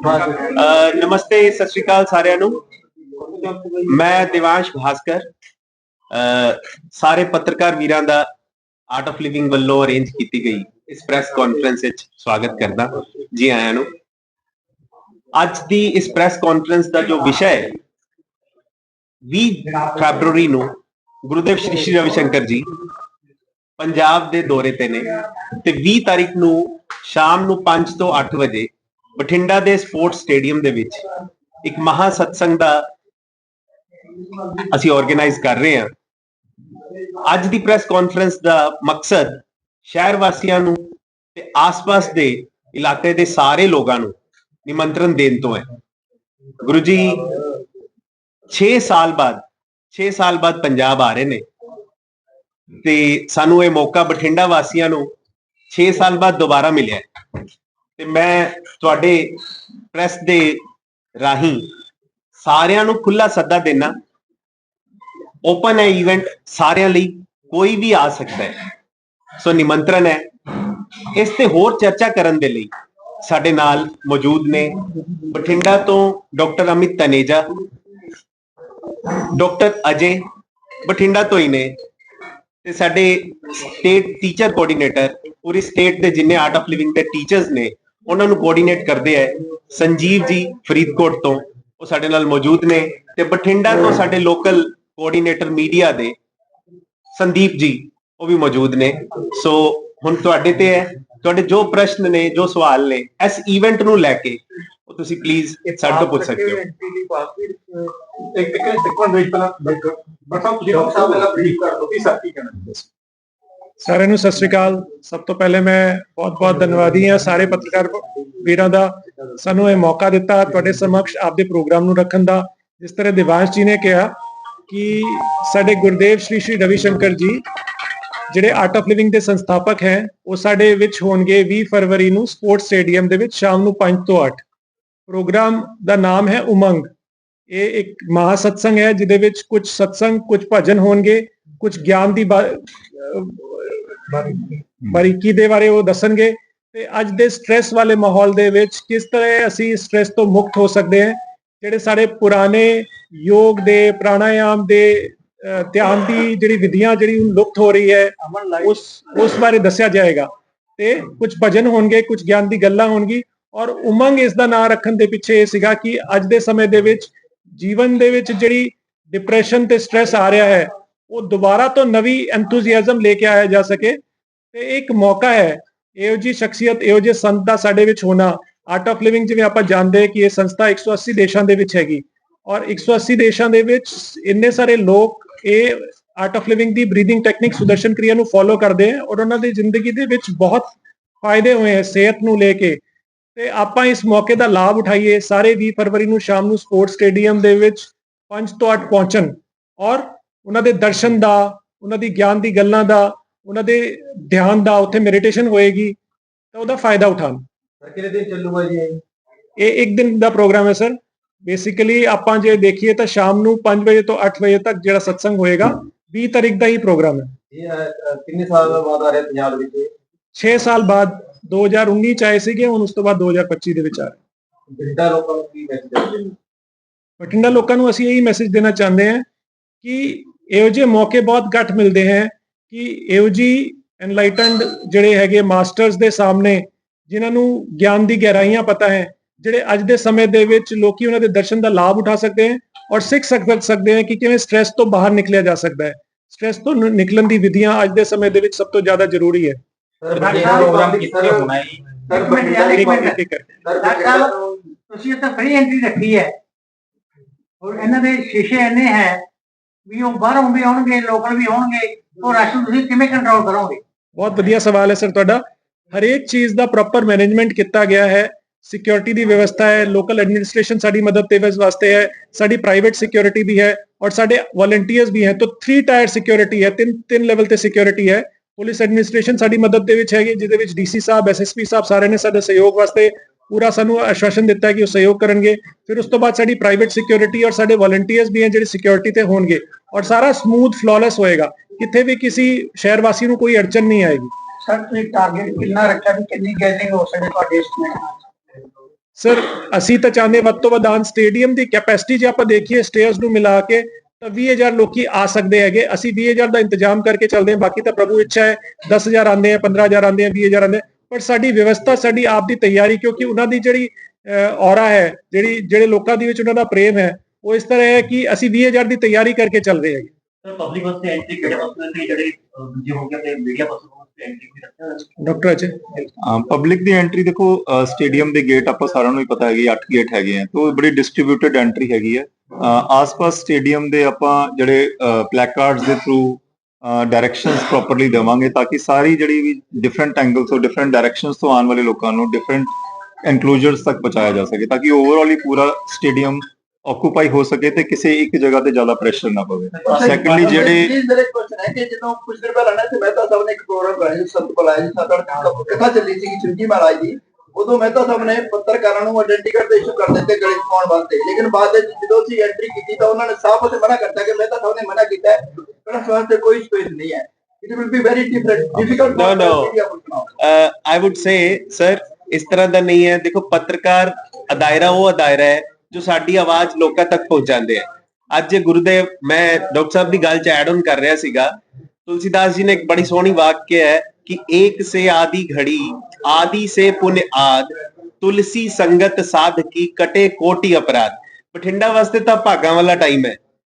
ਅਹ ਨਮਸਤੇ, ਸਤਿ ਸ਼੍ਰੀ ਅਕਾਲ ਸਾਰਿਆਂ ਨੂੰ। ਮੈਂ ਦਿਵਾਂਸ਼ ਭਾਸਕਰ। ਅਹ ਸਾਰੇ ਪੱਤਰਕਾਰ ਵੀਰਾਂ ਦਾ ਆਰਟ ਆਫ ਲਿਵਿੰਗ ਵੱਲੋਂ ਅਰੇਂਜ ਕੀਤੀ ਗਈ ਇਸ ਪ੍ਰੈਸ ਕਾਨਫਰੰਸ ਵਿੱਚ ਸਵਾਗਤ ਕਰਦਾ, ਜੀ ਆਇਆਂ ਨੂੰ। ਅੱਜ ਦੀ ਇਸ ਪ੍ਰੈਸ ਕਾਨਫਰੰਸ ਦਾ ਜੋ ਵਿਸ਼ਾ ਹੈ 20 ਫੈਬਰੂਰੀ ਨੂੰ ਗੁਰੂਦੇਵ ਸ਼੍ਰੀ ਸ਼੍ਰੀ ਰਵੀ ਸ਼ੰਕਰ ਜੀ ਪੰਜਾਬ ਦੇ ਦੌਰੇ ਤੇ ਨੇ ਤੇ 20 ਤਾਰੀਖ ਨੂੰ ਸ਼ਾਮ ਨੂੰ 5 ਤੋਂ 8 ਵਜੇ ਬਠਿੰਡਾ ਦੇ ਸਪੋਰਟਸ ਸਟੇਡੀਅਮ ਦੇ ਵਿੱਚ ਇੱਕ ਮਹਾ ਸਤਸੰਗ ਦਾ ਅਸੀਂ ਆਰਗੇਨਾਈਜ਼ ਕਰ ਰਹੇ ਹਾਂ। ਅੱਜ ਦੀ ਪ੍ਰੈਸ ਕਾਨਫਰੰਸ ਦਾ ਮਕਸਦ ਸ਼ਹਿਰ ਵਾਸੀਆਂ ਨੂੰ ਤੇ ਆਸ-ਪਾਸ ਦੇ ਇਲਾਕੇ ਦੇ ਸਾਰੇ ਲੋਕਾਂ ਨੂੰ ਨਿਮੰਤਰਣ ਦੇਣ ਤੋਂ ਹੈ। ਗੁਰੂ ਜੀ 6 ਸਾਲ ਬਾਅਦ 6 ਸਾਲ ਬਾਅਦ ਪੰਜਾਬ ਆ ਰਹੇ ਨੇ। ਤੇ ਸਾਨੂੰ ਇਹ ਮੌਕਾ ਬਠਿੰਡਾ ਵਾਸੀਆਂ ਨੂੰ 6 ਸਾਲ ਬਾਅਦ ਦੁਬਾਰਾ ਮਿਲਿਆ ਤੇ ਮੈਂ ਤੁਹਾਡੇ ਪ੍ਰੈਸ ਦੇ ਰਾਹੀਂ ਸਾਰਿਆਂ ਨੂੰ ਖੁੱਲਾ ਸੱਦਾ ਦੇਣਾ ਓਪਨ ਹੈ ਇਵੈਂਟ ਸਾਰਿਆਂ ਲਈ ਕੋਈ ਵੀ ਆ ਸਕਦਾ ਹੈ। ਸੋ ਨਿਮੰਤਰਣ ਹੈ। ਇਸ ਤੇ ਹੋਰ ਚਰਚਾ ਕਰਨ ਦੇ ਲਈ ਸਾਡੇ ਨਾਲ ਮੌਜੂਦ ਨੇ ਬਠਿੰਡਾ ਤੋਂ ਡਾਕਟਰ ਅਮਿਤ ਤਨੇਜਾ, ਡਾਕਟਰ ਅਜੇ ਬਠਿੰਡਾ ਤੋਂ ਹੀ ਨੇ ਤੇ ਸਾਡੇ ਸਟੇਟ ਟੀਚਰ ਕੋਆਰਡੀਨੇਟਰ ਪੂਰੀ ਸਟੇਟ ਦੇ ਜਿੰਨੇ ਆਰਟ ਆਫ ਲਿਵਿੰਗ ਦੇ ਟੀਚਰਸ ਨੇ ਉਹਨਾਂ ਨੂੰ ਕੋਆਰਡੀਨੇਟ ਕਰਦੇ ਹੈ ਸੰਜੀਵ ਜੀ ਫਰੀਦਕੋਟ ਤੋਂ, ਉਹ ਸਾਡੇ ਨਾਲ ਮੌਜੂਦ ਨੇ ਤੇ ਬਠਿੰਡਾ ਤੋਂ ਸਾਡੇ ਲੋਕਲ ਕੋਆਰਡੀਨੇਟਰ ਮੀਡੀਆ ਦੇ ਸੰਦੀਪ ਜੀ, ਉਹ ਵੀ ਮੌਜੂਦ ਨੇ। ਸੋ ਹੁਣ ਤੁਹਾਡੇ ਤੇ ਹੈ, ਤੁਹਾਡੇ ਜੋ ਪ੍ਰਸ਼ਨ ਨੇ, ਜੋ ਸਵਾਲ ਨੇ, ਇਸ ਇਵੈਂਟ ਨੂੰ ਲੈ ਕੇ, ਉਹ ਤੁਸੀਂ ਪਲੀਜ਼ ਸਾਡੇ ਤੋਂ ਪੁੱਛ ਸਕਦੇ ਹੋ। ਇੱਕ ਇੱਕ ਸੈਕੰਡ ਵੇਟ ਪਹਿਲਾਂ ਬਟਾ ਤੁਸੀਂ ਸਾਹਿਬ, ਪਹਿਲਾਂ ਬਰੀਫ ਕਰ ਦਿਓ ਕਿ ਸਰ ਕਹਿਣਾ ਸਾਰਿਆਂ ਨੂੰ ਸਤਿ ਸ਼੍ਰੀ ਅਕਾਲ। ਸਭ ਤੋਂ ਪਹਿਲੇ ਮੈਂ ਬਹੁਤ-ਬਹੁਤ ਧੰਨਵਾਦੀ ਹਾਂ ਸਾਰੇ ਪੱਤਰਕਾਰ ਵੀਰਾਂ ਦਾ। ਸਾਨੂੰ ਇਹ ਮੌਕਾ ਦਿੱਤਾ ਤੁਹਾਡੇ ਸਮਕਸ਼ ਆਪਦੇ ਪ੍ਰੋਗਰਾਮ ਨੂੰ ਰੱਖਣ ਦਾ। ਜਿਸ ਤਰ੍ਹਾਂ ਦਿਵਾਂਸ਼ ਜੀ ਨੇ ਕਿਹਾ ਕਿ ਸਾਡੇ ਗੁਰਦੇਵ ਸ਼੍ਰੀ ਸ਼੍ਰੀ ਰਵੀ ਸ਼ੰਕਰ ਜੀ ਜਿਹੜੇ ਆਰਟ ਆਫ ਲਿਵਿੰਗ ਦੇ ਸੰਸਥਾਪਕ ਹੈ, ਉਹ ਸਾਡੇ ਵਿੱਚ ਹੋਣਗੇ 20 ਫਰਵਰੀ ਨੂੰ ਸਪੋਰਟਸ ਸਟੇਡੀਅਮ ਦੇ ਵਿੱਚ ਸ਼ਾਮ ਨੂੰ 5 ਤੋਂ 8 ਪ੍ਰੋਗਰਾਮ ਦਾ ਨਾਮ ਹੈ ਉਮੰਗ। ਇਹ ਇੱਕ ਮਹਾ ਸਤਸੰਗ ਹੈ, ਜਿਹਦੇ ਵਿੱਚ ਕੁਝ ਸਤਸੰਗ, ਕੁਝ ਭਜਨ ਹੋਣਗੇ, ਕੁਝ ਗਿਆਨ ਦੀ ਬਾ- ਬਾਰੀਕੀ ਦੇ ਬਾਰੇ ਉਹ ਦੱਸਣਗੇ। ਤੇ ਅੱਜ ਦੇ ਸਟ्रेस ਵਾਲੇ ਮਾਹੌਲ ਦੇ ਵਿੱਚ ਕਿਸ ਤਰ੍ਹਾਂ ਅਸੀਂ ਸਟ्रेस ਤੋਂ ਮੁਕਤ ਹੋ ਸਕਦੇ ਹਾਂ? ਜਿਹੜੇ ਸਾਡੇ ਪੁਰਾਣੇ ਯੋਗ ਦੇ ਪ੍ਰਾਣਾਯਾਮ ਦੇ ਧਿਆਨ ਦੀ ਜਿਹੜੀ ਵਿਧੀਆਂ ਜਿਹੜੀ ਲੁਪਤ ਹੋ ਰਹੀ ਹੈ ਉਸ ਉਸ ਬਾਰੇ ਦੱਸਿਆ ਜਾਏਗਾ। ਤੇ ਕੁਝ ਭਜਨ ਹੋਣਗੇ ਕੁਝ ਗਿਆਨ ਦੀ ਗੱਲਾਂ ਹੋਣਗੀ। ਔਰ ਉਮੰਗ ਇਸ ਦਾ ਨਾਂ ਰੱਖਣ ਦੇ ਪਿੱਛੇ ਇਹ ਸੀਗਾ ਕਿ ਅੱਜ ਦੇ ਸਮੇਂ ਦੇ ਵਿੱਚ ਜੀਵਨ ਦੇ ਵਿੱਚ ਜਿਹੜੀ ਡਿਪਰੈਸ਼ਨ ਤੇ ਸਟ्रेस ਆ ਰਿਹਾ ਹੈ ਉਹ ਦੁਬਾਰਾ ਤੋਂ ਨਵੀਂ ਐਂਥੂਸੀਆਜ਼ਮ ਲੈ ਕੇ ਆਇਆ ਜਾ ਸਕੇ। ਤੇ ਇਹ ਇੱਕ ਮੌਕਾ ਹੈ, ਇਹੋ ਜੀ ਸ਼ਖਸੀਅਤ, ਇਹੋ ਜਿਹੇ ਸੰਤ ਦਾ ਸਾਡੇ ਵਿੱਚ ਹੋਣਾ। ਆਰਟ ਆਫ ਲਿਵਿੰਗ ਜਿਵੇਂ ਆਪਾਂ ਜਾਣਦੇ ਕਿ ਇਹ ਸੰਸਥਾ 180 ਦੇਸ਼ਾਂ ਦੇ ਵਿੱਚ ਹੈਗੀ। ਔਰ 180 ਦੇਸ਼ਾਂ ਦੇ ਵਿੱਚ ਇੰਨੇ ਸਾਰੇ ਲੋਕ ਇਹ ਆਰਟ ਆਫ ਲਿਵਿੰਗ ਦੀ ਬਰੀਥਿੰਗ ਟੈਕਨੀਕ ਸੁਦਰਸ਼ਨ ਕਿਰਿਆ ਨੂੰ ਫੋਲੋ ਕਰਦੇ ਆ ਔਰ ਉਹਨਾਂ ਦੀ ਜ਼ਿੰਦਗੀ ਦੇ ਵਿੱਚ ਬਹੁਤ ਫਾਇਦੇ ਹੋਏ ਹੈ ਸਿਹਤ ਨੂੰ ਲੈ ਕੇ। ਤੇ ਆਪਾਂ ਇਸ ਮੌਕੇ ਦਾ ਲਾਭ ਉਠਾਈਏ, ਸਾਰੇ 20 ਫਰਵਰੀ ਨੂੰ ਸ਼ਾਮ ਨੂੰ ਸਪੋਰਟਸ ਸਟੇਡੀਅਮ ਦੇ ਵਿੱਚ 5 ਤੋਂ 8 ਪਹੁੰਚਣ। ਔਰ ਉਹਨਾਂ ਦੇ ਦਰਸ਼ਨ ਦਾ ਉਹਨਾਂ ਦੀ ਗਿਆਨ ਦੀ ਗੱਲਾਂ ਦਾ ਉਹਨਾਂ ਦੇ ਧਿਆਨ ਦਾ ਉੱਥੇ ਮੈਡੀਟੇਸ਼ਨ ਹੋਏਗੀ ਤਾਂ ਉਹਦਾ ਫਾਇਦਾ ਉਠਾਉਣ। ਸਰ ਕਿਹੜੇ ਦਿਨ ਚੱਲੂਗਾ ਜੀ ਇਹ? ਇੱਕ ਦਿਨ ਦਾ ਪ੍ਰੋਗਰਾਮ ਹੈ ਸਰ। ਬੇਸਿਕਲੀ ਆਪਾਂ ਜੇ ਦੇਖੀਏ ਤਾਂ ਸ਼ਾਮ ਨੂੰ 5 ਵਜੇ ਤੋਂ 8 ਵਜੇ ਤੱਕ ਜਿਹੜਾ ਸਤਸੰਗ ਹੋਏਗਾ 20 ਤਾਰੀਖ ਦਾ ਹੀ ਪ੍ਰੋਗਰਾਮ ਹੈ। ਇਹ ਕਿੰਨੇ ਸਾਲ ਬਾਅਦ ਆ ਰਿਹਾ ਪੰਜਾਬ ਵਿੱਚ ਇਹ? 6 ਸਾਲ ਬਾਅਦ 2019 ਚ ਆਏ ਸੀਗੇ ਹੁਣ ਉਸ ਤੋਂ ਬਾਅਦ 2025 ਦੇ ਵਿੱਚ ਆ ਰਹੇ। ਬਠਿੰਡਾ ਲੋਕਾਂ ਨੂੰ ਕੀ ਮੈਸੇਜ ਦੇਣਾ ਬਠਿੰਡਾ ਲੋਕਾਂ ਨੂੰ ਅਸੀਂ ਇਹੀ ਮੈਸੇਜ ਦੇਣਾ ਚਾਹੁੰਦੇ ਹਾਂ ਕਿ ਇਹੋ ਜਿਹੇ ਮੌਕੇ ਬਹੁਤ ਘੱਟ ਮਿਲਦੇ ਹਨ ਕਿ ਇਹੋ ਜੀ ਐਨਲਾਈਟਨਡ ਜਿਹੜੇ ਹੈਗੇ ਮਾਸਟਰਸ ਦੇ ਸਾਹਮਣੇ ਜਿਨ੍ਹਾਂ ਨੂੰ ਗਿਆਨ ਦੀ ਗਹਿਰਾਈਆਂ ਪਤਾ ਹੈ ਜਿਹੜੇ ਅੱਜ ਦੇ ਸਮੇਂ ਦੇ ਵਿੱਚ ਲੋਕੀ ਉਹਨਾਂ ਦੇ ਦਰਸ਼ਨ ਦਾ ਲਾਭ ਉਠਾ ਸਕਦੇ ਹਨ ਔਰ ਸਿੱਖ ਸਕਦੇ ਹਨ ਕਿ ਕਿਵੇਂ ਸਟ्रेस ਤੋਂ ਬਾਹਰ ਨਿਕਲਿਆ ਜਾ ਸਕਦਾ ਹੈ। ਸਟ्रेस ਤੋਂ ਨਿਕਲਣ ਦੀ ਵਿਧੀਆਂ ਅੱਜ ਦੇ ਸਮੇਂ ਦੇ ਵਿੱਚ ਸਭ ਤੋਂ ਜ਼ਿਆਦਾ ਜ਼ਰੂਰੀ ਹੈ। ਸਰ ਬੱਚੇ ਦਾ ਪ੍ਰੋਗਰਾਮ ਐਂਟਰੀ ਰੱਖੀ ਹੈ। ਔਰ ਇਹਨਾਂ ਦੇ ਸ਼ੀਸ਼ੇ ਇੰਨੇ ਹੈ ਵੀ ਉਹ ਬਾਹਰੋਂ ਵੀ ਆਉਣਗੇ, ਲੋਕਲ ਵੀ ਆਉਣਗੇ, ਉਹ ਰਸ਼ ਨੂੰ ਤੁਸੀਂ ਕਿਵੇਂ ਕੰਟਰੋਲ ਕਰੋਗੇ? ਬਹੁਤ ਵਧੀਆ ਸਵਾਲ ਹੈ ਸਰ ਤੁਹਾਡਾ। ਹਰੇਕ ਚੀਜ਼ ਦਾ ਪ੍ਰੋਪਰ ਮੈਨੇਜਮੈਂਟ ਕੀਤਾ ਗਿਆ ਹੈ। ਸਿਕਿਉਰਿਟੀ ਦੀ ਵਿਵਸਥਾ ਹੈ ਲੋਕਲ ਐਡਮਿਨਿਸਟ੍ਰੇਸ਼ਨ ਸਾਡੀ ਮਦਦ ਤੇ ਵਾਸਤੇ ਹੈ, ਸਾਡੀ ਪ੍ਰਾਈਵੇਟ ਸਿਕਿਉਰਿਟੀ ਵੀ ਹੈ ਔਰ ਸਾਡੇ ਵਲੰਟੀਅਰਸ ਵੀ ਹੈ। ਤਾਂ 3 ਟਾਇਰ ਸਿਕਿਉਰਿਟੀ ਹੈ, ਤਿੰਨ ਤਿੰਨ ਲੈਵਲ ਤੇ ਸਿਕਿਉਰਿਟੀ ਹੈ। ਪੁਲਿਸ ਐਡਮਿਨਿਸਟ੍ਰੇਸ਼ਨ ਸਾਡੀ ਮਦਦ ਦੇ ਵਿੱਚ ਹੈਗੀ, ਜਿਹਦੇ ਵਿੱਚ ਡੀਸੀ ਸਾਹਿਬ ਐਸਐਸਪੀ ਸਾਹਿਬ ਸਾਰੇ ਨੇ ਸਾਡੇ ਸਹਿਯੋਗ ਵਾਸਤੇ ਪੂਰਾ ਸਾਨੂੰ ਆਸ਼ਵਾਸਨ ਦਿੱਤਾ ਕਿ ਉਹ ਸਹਿਯੋਗ ਕਰਨਗੇ। ਫਿਰ ਉਸ ਤੋਂ ਬਾਅਦ ਸਾਡੀ ਪ੍ਰਾਈਵੇਟ ਸਿਕਿਉਰਿਟੀ ਔਰ ਸਾਡੇ ਵਲੰਟੀਅਰਸ ਵੀ ਹੈ ਜਿਹੜੇ ਸਿਕਿਉਰਿਟੀ ਤੇ ਹੋਣਗੇ ਔਰ ਸਾਰਾ ਸਮੂਥ ਫਲॉलेस ਹੋਏਗਾ। ਕਿਤੇ ਵੀ ਕਿਸੇ ਸ਼ਹਿਰ ਵਾਸੀ ਨੂੰ ਕੋਈ ਅੜਚਨ ਨਹੀਂ ਆਏਗੀ। ਸਰ ਤੁਸੀਂ ਟਾਰਗੇਟ ਕਿੰਨਾ ਰੱਖਿਆ ਵੀ ਕਿੰਨੀ ਗੈਦਰਿੰਗ ਹੋ ਸਕੇ ਤੁਹਾਡੇ ਇਸ ਸਰ ਅਸੀਂ ਤਾਂ ਚਾਹੁੰਦੇ ਵੱਧ ਤੋਂ ਵੱਧ ਆਉਣ। ਸਟੇਡੀਅਮ ਦੀ ਕੈਪੈਸਿਟੀ ਜੇ ਆਪਾਂ ਦੇਖੀਏ ਸਟੇਅਰਸ ਨੂੰ ਮਿਲਾ ਕੇ ਤਾਂ 20000 ਲੋਕੀ ਆ ਸਕਦੇ ਹੈਗੇ। ਅਸੀਂ 20000 ਦਾ ਇੰਤਜ਼ਾਮ ਕਰਕੇ ਚੱਲਦੇ ਹਾਂ। ਬਾਕੀ ਤਾਂ ਪ੍ਰਭੂ ਇੱਛਾ ਹੈ 10000 ਆਉਂਦੇ ਆ 15000 ਆਉਂਦੇ ਆ 20000 ਆਉਂਦੇ ਆ। ਪਰ ਸਾਡੀ ਵਿਵਸਥਾ ਸਾਡੀ ਆਪ ਦੀ ਤਿਆਰੀ ਕਿਉਂਕਿ ਉਹਨਾਂ ਦੀ ਜਿਹੜੀ ਔਰਾ ਹੈ ਜਿਹੜੀ ਜਿਹੜੇ ਲੋਕਾਂ ਦੇ ਵਿੱਚ ਉਹਨਾਂ ਦਾ ਪ੍ਰੇਮ ਹੈ ਉਹ ਇਸ ਤਰ੍ਹਾਂ ਹੈ ਕਿ ਅਸੀਂ 20000 ਦੀ ਤਿਆਰੀ ਕਰਕੇ ਚੱਲ ਰਹੇ ਹੈਗੇ। ਸਰ ਪਬਲਿਕ ਵਾਸਤੇ ਐਂਟਰੀ ਕਿਹੜੇ ਵਾਸਤੇ ਤੇ ਜਿਹੜੇ ਦੂਜੇ ਹੋ ਗਏ ਤੇ ਮੀਡੀਆ ਵਾਸਤੇ ਐਂਟਰੀ ਵੀ ਰੱਖਿਆ ਹੋਇਆ ਹੈ? ਡਾਕਟਰ ਅਜੇ ਪਬਲਿਕ ਦੀ ਐਂਟਰੀ ਦੇਖੋ ਸਟੇਡੀਅਮ ਦੇ ਗੇਟ ਆਪਾਂ ਸਾਰਿਆਂ ਨੂੰ ਹੀ ਪਤਾ ਹੈਗੀ 8 ਗੇਟ ਹੈਗੇ ਆ ਤੋਂ ਬੜੀ ਡਿਸਟ੍ਰੀਬਿਊਟਡ ਐਂਟਰੀ ਹੈਗੀ ਹੈ। ਆਸ-ਪਾਸ ਸਟੇਡੀਅਮ ਦੇ ਆਪਾਂ ਜਿਹੜੇ ਪਲੈਕਾਰਡਸ ਦੇ ਥਰੂ ਡਾਇਰੈਕਸ਼ਨਸ ਪ੍ਰੋਪਰਲੀ ਦੇਵਾਂਗੇ ਤਾਂ ਕਿ ਸਾਰੀ ਜਿਹੜੀ ਵੀ ਡਿਫਰੈਂਟ ਐਂਗਲਸ ਤੋਂ ਡਿਫਰੈਂਟ ਡਾਇਰੈਕਸ਼ਨਸ ਤੋਂ ਆਉਣ ਵਾਲੇ ਲੋਕਾਂ ਨੂੰ ਡਿਫਰੈਂਟ ਐਨਕਲੋਜ਼ਰਸ ਤੱਕ ਪਹੁੰਚਾਇਆ ਜਾ ਸਕੇ ਤਾਂ ਕਿ ਓਵਰਆਲ ਹੀ ਪੂਰਾ ਸਟੇਡੀਅਮ ਆਕੂਪਾਈ ਹੋ ਸਕੇ ਤੇ ਕਿਸੇ ਇੱਕ ਜਗ੍ਹਾ ਤੇ ਜ਼ਿਆਦਾ ਪ੍ਰੈਸ਼ਰ ਨਾ ਪਵੇ। ਸੈਕੰਡਲੀ ਜਿਹੜੇ ਜੀ ਮੇਰੇ ਕੁਐਸਚਨ ਹੈ ਕਿ ਜਦੋਂ ਕੁਝ ਦਿਨ ਪਹਿਲਾਂ ਨਾ ਤੇ ਮਹਿਤਾ ਸਾਹਿਬ ਨੇ ਇੱਕ ਪ੍ਰੋਗਰਾਮ ਕਰਾਇਆ ਸੀ ਸੰਤ ਬੁਲਾਇਆ ਸੀ ਅੱਠ ਕਥਾ ਚੱਲੀ ਸੀ ਚੁੰਜੀ ਮਹਾਰਾਜ ਦੀ। ਉਦੋਂ ਮਹਿਤਾ ਸਾਹਿਬ ਨੇ ਪੱਤਰਕਾਰਾਂ ਨੂੰ ਆਇਡੈਂਟੀ ਕਾਰਡ ਇਸ਼ੂ ਕਰ ਦਿੱਤੇ ਗਲੇ ਪਾਉਣ ਵਾਸਤੇ। ਲੇਕਿਨ ਬਾਅਦ ਵਿੱਚ ਜਦੋਂ ਅਸੀਂ ਐਂਟਰੀ ਕੀਤੀ ਤਾਂ ਉਹਨਾਂ ਨੇ ਸਾਫ਼ ਅਤੇ ਮਨਾ ਕਰਤਾ ਕਿ ਮਹਿਤਾ ਸਾਹਿਬ ਨੇ ਮਨਾ ਕੀਤਾ। ਹੈ ਪ੍ਰੈਸ ਵਾਸਤੇ ਕੋਈ ਸਪੇਸ ਨਹੀਂ ਹੈ। It will be very different difficult No, no. I would say sir ਇਸ ਤਰ੍ਹਾਂ ਦਾ ਨਹੀਂ ਹੈ। ਦੇਖੋ ਪੱਤਰਕਾਰ ਅਦਾਇਰਾ ਉਹ ਅਦਾਇਰਾ ਹੈ ਜੋ ਸਾਡੀ ਆਵਾਜ਼ ਲੋਕਾਂ ਤੱਕ ਪਹੁੰਚਾਉਂਦੇ ਹੈ। ਅੱਜ ਗੁਰੂਦੇਵ ਮੈਂ ਡਾਕਟਰ ਸਾਹਿਬ ਦੀ ਗੱਲ ਚ ਐਡ ਆਨ ਕਰ ਰਿਹਾ ਸੀਗਾ। ਤੁਲਸੀਦਾਸ ਜੀ ਨੇ ਇੱਕ ਬੜੀ ਸੋਹਣੀ ਵਾਕਿਆ ਹੈ ਕਿ ਏਕ ਸੇ ਆਦੀ ਘੜੀ ਆਦੀ ਸੇ ਪੁਨ ਆਦ ਤੁਲਸੀ ਸੰਗਤ ਸਾਧ ਕੀ ਕਟੇ ਕੋਟੀ ਅਪਰਾਧ ਬਠਿੰਡਾ ਵਾਸਤੇ ਤਾਂ ਭਾਗਾਂ ਵਾਲਾ ਟਾਈਮ ਹੈ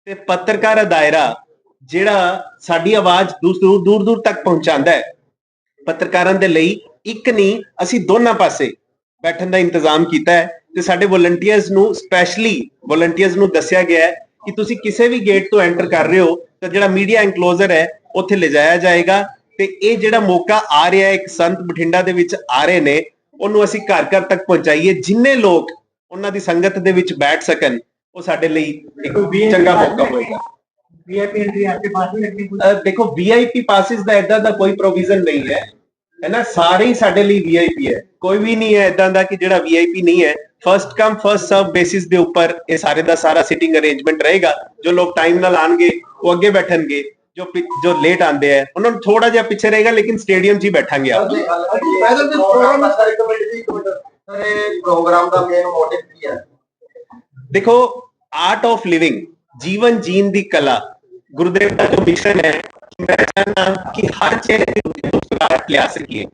ਤੇ ਪੱਤਰਕਾਰ ਅਦਾਇਰਾ ਜਿਹੜਾ ਸਾਡੀ ਆਵਾਜ਼ ਦੂਰ ਦੂਰ ਦੂਰ ਤੱਕ ਪਹੁੰਚਾਉਂਦਾ ਹੈ ਪੱਤਰਕਾਰਾਂ ਦੇ ਲਈ ਇੱਕ ਨਹੀਂ ਅਸੀਂ ਦੋਨਾਂ ਪਾਸੇ ਬੈਠਣ ਦਾ ਇੰਤਜ਼ਾਮ ਕੀਤਾ ਹੈ ਤੇ ਸਾਡੇ ਵੋਲੰਟੀਅਰਸ ਨੂੰ ਸਪੈਸ਼ਲੀ ਵੋਲੰਟੀਅਰਸ ਨੂੰ ਦੱਸਿਆ ਗਿਆ ਹੈ ਕਿ ਤੁਸੀਂ ਕਿਸੇ ਵੀ ਗੇਟ ਤੋਂ ਐਂਟਰ ਕਰ ਰਹੇ ਹੋ ਤਾਂ ਜਿਹੜਾ ਮੀਡੀਆ ਐਨਕਲੋਜ਼ਰ ਹੈ ਉੱਥੇ ਲਿਜਾਇਆ ਜਾਏਗਾ। ਤੇ ਇਹ ਜਿਹੜਾ ਮੌਕਾ ਆ ਰਿਹਾ ਇੱਕ ਸੰਤ ਬਠਿੰਡਾ ਦੇ ਵਿੱਚ ਆ ਰਹੇ ਨੇ ਉਹਨੂੰ ਅਸੀਂ ਘਰ ਘਰ ਤੱਕ ਪਹੁੰਚਾਈਏ ਜਿੰਨੇ ਲੋਕ ਉਹਨਾਂ ਦੀ ਸੰਗਤ ਦੇ ਵਿੱਚ ਬੈਠ ਸਕਣ ਉਹ ਸਾਡੇ ਲਈ ਇੱਕ ਚੰਗਾ ਮੌਕਾ ਹੋਏਗਾ। ਵੀਆਈਪੀ ਐਂਟਰੀ ਆਪਕੇ ਪਾਸ ਵੀ ਰੱਖਣੀ ਦੇਖੋ ਵੀਆਈਪੀ ਪਾਸਿਸ ਦਾ ਐਡਾ ਦਾ ਕੋਈ ਪ੍ਰੋਵੀਜ਼ਨ ਨਹੀਂ ਹੈ। ਨਾ? ਸਾਰੇ ਹੀ ਸਾਡੇ ਲਈ ਵੀਆਈਪੀ ਹੈ। ਕੋਈ ਵੀ ਨਹੀਂ ਹੈ ਐਦਾਂ ਦਾ ਕਿ ਜਿਹੜਾ ਵੀਆਈਪੀ ਨਹੀਂ ਹੈ। First come first serve basis ਦੇ ਉੱਪਰ ਇਹ ਸਾਰੇ ਦਾ ਸਾਰਾ ਸਿਟਿੰਗ ਅਰੇਂਜਮੈਂਟ ਰਹੇਗਾ। ਜੋ ਲੋਕ ਟਾਈਮ ਨਾਲ ਆਣਗੇ ਉਹ ਅੱਗੇ ਬੈਠਣਗੇ। ਜੋ ਜੋ ਲੇਟ ਆਂਦੇ ਆ ਉਹਨਾਂ ਨੂੰ ਥੋੜਾ ਜਿਹਾ ਪਿੱਛੇ ਰਹੇਗਾ ਲੇਕਿਨ ਸਟੇਡੀਅਮ 'ਚ ਹੀ ਬੈਠਾਂਗੇ ਆਪ। ਪੈਦਲ ਦੇ ਪ੍ਰੋਗਰਾਮ ਸਾਰੇ ਦੀ ਇੱਕ ਮਿੰਟ। ਸਰ ਇਹ ਪ੍ਰੋਗਰਾਮ ਦਾ ਮੇਨ ਮੋਟਿਵ ਕੀ ਹੈ? ਦੇਖੋ ਆਰਟ ਆਫ ਲਿਵਿੰਗ ਜੀਵਨ ਜੀਣ ਦੀ ਕਲਾ। ਗੁਰਦੇਵ ਦਾ ਜੋ ਮਿਸ਼ਨ ਹੈ ਮੈਂ ਚਾਹੁੰਦਾ ਕਿ ਹਰ ਚਿਹਰੇ ਦੇ ਉੱਤੇ ਮੁਸਕਰਾਹਟ ਲਿਆ ਸਕੀਏ।